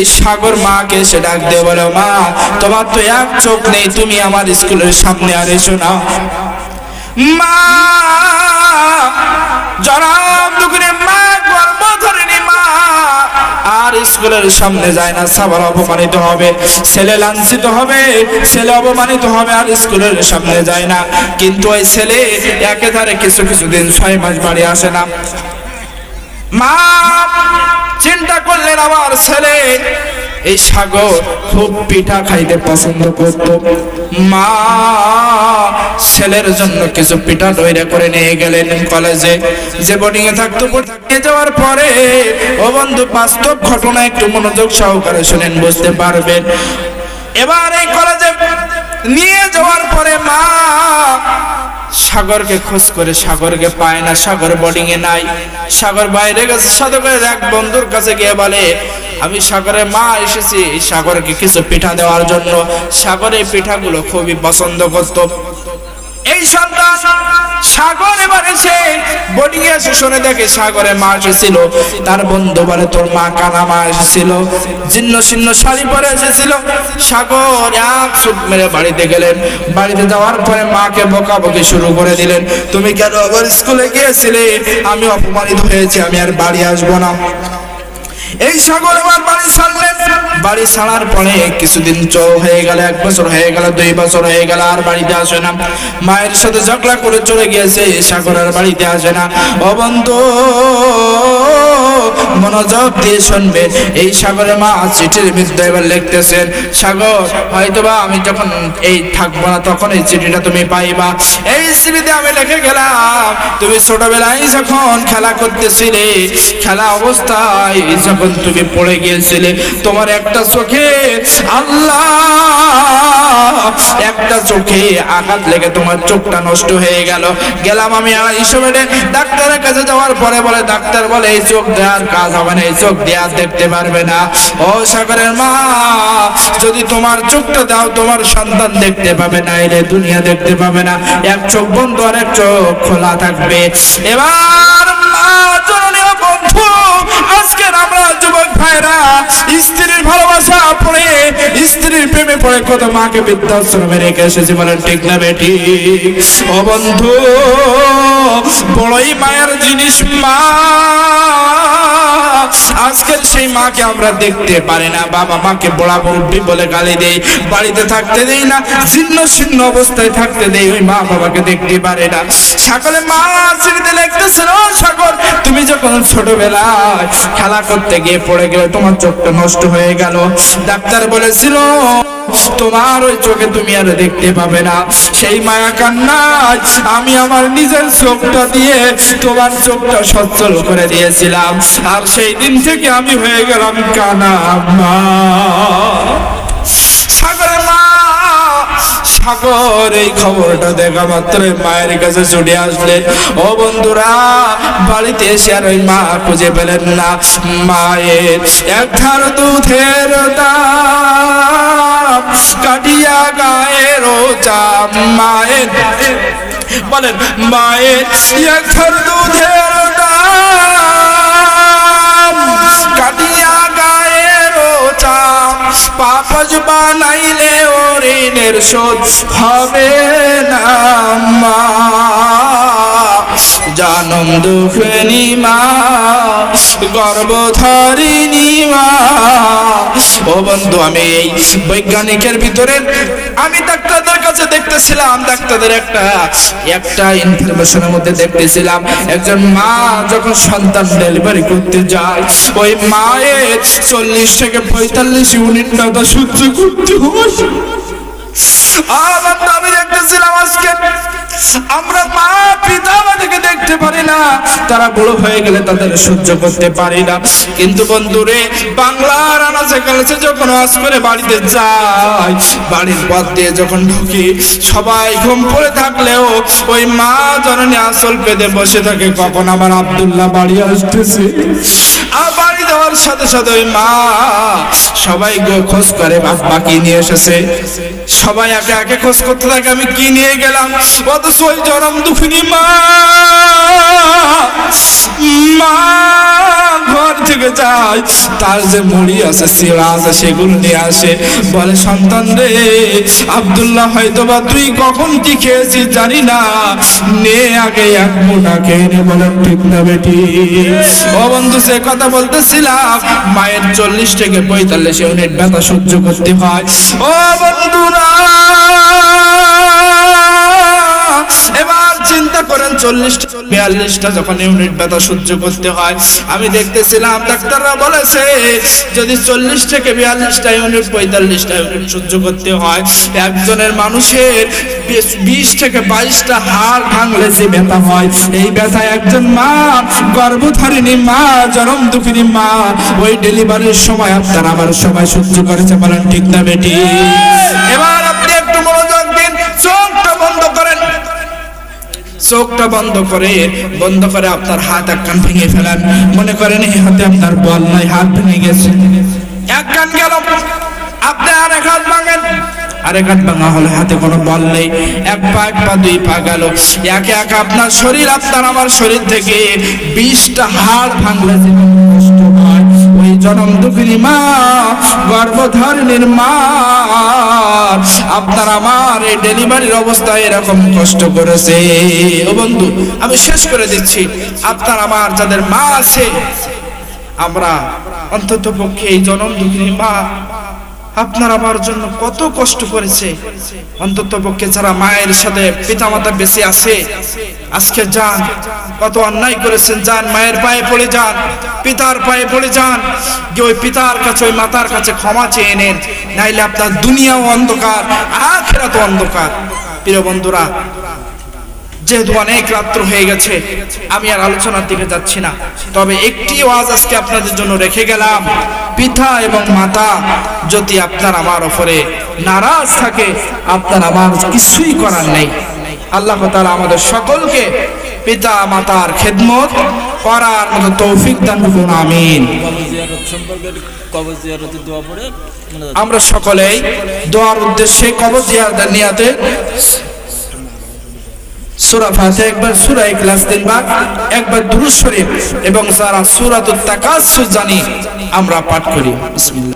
এই সাগর মাকে এসে ডাক বলো, মা, তোমার তো এক চোখ নেই, তুমি আমার স্কুলের সামনে আর এসো না। স্কুলের সামনে যায় না অপমানিত হবে, ছেলে লাঞ্ছিত হবে, ছেলে অপমানিত হবে, আর স্কুলের সামনে যায় না। কিন্তু ওই ছেলে একেধারে কিছু কিছু দিন ছয় মাস বাড়ি আসে না। মা ছেলে, এই সাগর খুব পিঠা খাইতে পছন্দ করত। মা ছেলের জন্য কিছু পিঠা তৈরি করে নিয়ে গেলেন কলেজে। যে বোর্ডিং এ থাকতো, নিয়ে যাওয়ার পরে, ও বন্ধু, বাস্তব ঘটনা একটু মনোযোগ সহকারে শুনেন, বুঝতে পারবেন। এবার এই কলেজে নিয়ে যাওয়ার পরে মা সাগরকে খোঁজ করে, সাগরকে পায় না, সাগর বোর্ডিং এ নাই। সাগর বাইরে গেছে সাগরের এক বন্ধুর কাছে গিয়ে বলে আমি সাগরে মা এসেছি সাগরকে কিছু পিঠা দেওয়ার জন্য। সাগরের পিঠাগুলো খুবই পছন্দ করত। এই সন্তান সাগর এবার এসে বোর্ডিং এসে শুনে দেখে সাগরে মা এসেছিল। তার বন্ধু বলে, তোর মা কানা মা এসেছিল। জিন্ন শিন্ন শাড়ি পরে এসেছিল। সাগর এক ছুট মেরে বাড়িতে গেলেন। বাড়িতে যাওয়ার পরে মাকে বকাবকি শুরু করে দিলেন, তুমি কেন আবার স্কুলে গিয়েছিলে? আমি অপমানিত হয়েছি, আমি আর বাড়ি আসব না। এই সাগর এবার বাড়ি ছাড়লেন। বাড়ি ছাড়ার পরে কিছুদিন চ হয়ে গেল, এক বছর হয়ে গেল, দুই বছর হয়ে গেল, আর বাড়িতে আসে না। মায়ের সাথে ঝগড়া করে চলে গিয়েছে সাগর আর বাড়িতে আসে না। অবন্ত মনোযোগ দিয়ে শুনবে। এই সাগরের মা চিঠির মধ্যে এবার লিখতেছেন, সাগর, হয়তোবা আমি যখন এই থাকব না, তখন এই চিঠিটা তুমি পাইবা। এই চিঠিতে আমি লিখে গেলাম, তুমি ছোটবেলায় যখন খেলা করতেছিলে, খেলা অবস্থায় যখন তুমি পড়ে গিয়েছিলে, তোমার একটা চোখে আল্লাহ, একটা চোখে আঘাত লেগে তোমার চোখটা নষ্ট হয়ে গেল। গেলাম আমি হিসেবে ডাক্তারের কাছে যাওয়ার পরে বলে, ডাক্তার বলে, এই চোখ দেওয়ার কাজ হবে না, এই চোখ দেওয়া দেখতে পারবে না। ও সাগরের মা, যদি তোমার চোখটা দাও, তোমার সন্তান দেখতে পাবে না, এলে দুনিয়া দেখতে পাবে না। এক চোখ বন্ধ আর এক চোখ খোলা থাকবে। এবার মা আমরা যুবক ভাইরা স্ত্রীর ভালোবাসা পড়ে স্ত্রীর প্রেমে পড়ে কত মাকে বৃদ্ধাশ্রমে রেখে এসেছি বলেন ঠিক না বেটি ও বন্ধু, বড়ই মায়ের জিনিস মা। আজকের সেই মাকে আমরা দেখতে পারি না, বাবা মাকে বড়া মুরব্বী বলে গালি দেই। বাড়িতে থাকতে দেই না, ছিন্ন ছিন্ন অবস্থায় থাকতে দেই, ওই মা বাবাকে দেখতে পারে না। সকলে মা স্মৃতি লিখতেছেন ও সাগর, তুমি যখন ছোটবেলায় খেলা করতে গিয়ে পড়ে গেলে তোমার চোখটা নষ্ট হয়ে গেল। ডাক্তার বলেছিল তোমার ওই চোখে তুমি আর দেখতে পাবে না। সেই মায়া কান্নায় আমি আমার নিজের চোখটা দিয়ে তোমার চোখটা সচ্ছল করে দিয়েছিলাম। আর সেই দিন থেকে আমি হয়ে গেলাম কানা মা। সাগরের মা, সাগর, এই খবরটা দেখা মাত্র মায়ের কাছে ছুটে আসলেন ও বন্ধুরা, বাড়িতে এসে আর ওই মা খুঁজে পেলেন না। মায়ের এক ধার দুধের কাটিয়া মায়ের বলেন মায়ের দুধের কাটিয়া গায়ের চাম পাপজ বানাইলে ও ঋণের হবে না, মা। জানম মা গর্ভধারিণী মা। বন্ধু, আমি এই বৈজ্ঞানিকের ভিতরে, আমি ডাক্তারদের কাছে দেখতেছিলাম, ডাক্তারদের একটা একটা ইনফরমেশনের মধ্যে দেখতেছিলাম, একজন মা যখন সন্তান ডেলিভারি করতে যায়, ওই মায়ের চল্লিশ থেকে পঁয়তাল্লিশ ইউনিট ব্যথা সহ্য করতে হয়। আর আমি দেখতেছিলাম আজকে আমরা মা পিতা আমাদেরকে দেখতে পারি না। তারা বড় হয়ে গেলে তাদের সহ্য করতে পারি না। কিন্তু বন্ধুরে, বাংলার আনাচে কানাচে যখন আজ করে বাড়িতে যাই বাড়ির পথ দিয়ে যখন ঢুকি, সবাই ঘুম পড়ে থাকলেও ওই মা জননী আসল পেতে বসে থাকে। কখন আমার আব্দুল্লাহ বাড়ি আসতেছে? আর বাড়ি যাওয়ার সাথে সাথে ওই মা সবাই খোঁজ করে বাবা কি নিয়ে এসেছে? সবাই একে একে খোঁজ করতে থাকে আমি কি নিয়ে গেলাম? অথচ ওই জরম দুঃখিনী মা। মা থেকে যায়, তার যে মুড়ি আছে, শিরা আছে, সেগুলো নিয়ে আসে। বলে, সন্তান রে, আব্দুল্লাহ হয়তো বা তুই কখন কি খেয়েছিস জানি না। নে আগে এক মোটা খেয়ে নে বলেন ঠিক না বেটি। ও বন্ধু, সে কথা বলতেছিলাম, মায়ের চল্লিশ থেকে পঁয়তাল্লিশ ইউনিট ব্যথা সহ্য করতে হয়। ও বন্ধুরা করেন চল্লিশটা বিয়াল্লিশটা যখন ইউনিট ব্যথা সহ্য করতে হয়, আমি দেখতেছিলাম ডাক্তাররা বলেছে, যদি চল্লিশ থেকে বিয়াল্লিশটা ইউনিট পঁয়তাল্লিশটা ইউনিট সহ্য করতে হয়, একজনের মানুষের বিশ- থেকে বাইশটা হাড় ভাঙলে যে ব্যথা হয়, এই ব্যথা একজন মা, গর্ভধারিণী মা জনম দুঃখিনী মা, ওই ডেলিভারির সময় আপনার আমার সময় সহ্য করেছে বলেন ঠিক না বেটি? এবার চোখটা বন্ধ করে বন্ধ করে আপনার হাত এক কান ভেঙে ফেলেন। মনে করেন এই হাতে আপনার বল নাই, হাত ভেঙে গেছে। এক কান গেল, আপনি আর এক হাত ভাঙেন। আরেক হাত ভাঙা হলে হাতে কোনো বল নেই। এক পা এক পা, দুই পা গেল। একে এক আপনার শরীর, আপনার আমার শরীর থেকে বিশটা হাড় ভাঙলে জনম দুঃখিনী মা গর্ভধারণের মা আপনার আমার এই ডেলিভারির অবস্থায় এরকম কষ্ট করেছে। ও বন্ধু, আমি শেষ করে দিচ্ছি। আপনার আমার যাদের মা আছে, আমরা অন্তত পক্ষে এই জনম দুঃখিনী মা আপনার আমার জন্য কত কষ্ট করেছে। অন্তত পক্ষে যারা মায়ের সাথে পিতা মাতা বেঁচে আছে, আজকে যান, কত অন্যায় করেছেন, যান, মায়ের পায়ে পড়ে যান, পিতার পায়ে পড়ে যান যে ওই পিতার কাছে, ওই মাতার কাছে ক্ষমা চেয়ে নেন। নাইলে আপনার দুনিয়াও অন্ধকার আখেরাত অন্ধকার। প্রিয় বন্ধুরা যেহেতু অনেক রাত্র হয়ে গেছে, আমি আর আলোচনার দিকে যাচ্ছি না। তবে একটি ওয়াজ আজকে আপনাদের জন্য রেখে গেলাম। পিতা এবং মাতা, যদি আপনার আমার ওপরে নারাজ থাকে, আপনার আমার কিছুই করার নেই। আল্লাহ তাআলা আমাদের সকলকে পিতা, মাতার খেদমত করার মতো তৌফিক দান করুন, আমিন। মানে আমরা সকলেই দোয়ার উদ্দেশ্যে কবর জিয়ারতের নিয়াতে সূরা ফাতে একবার সুরা ইখলাস তিনবার একবার দুরুদ শরীফ এবং সারা সূরাতুত তাকাসসুর জানি, আমরা পাঠ করি। বিসমিল্লাহ।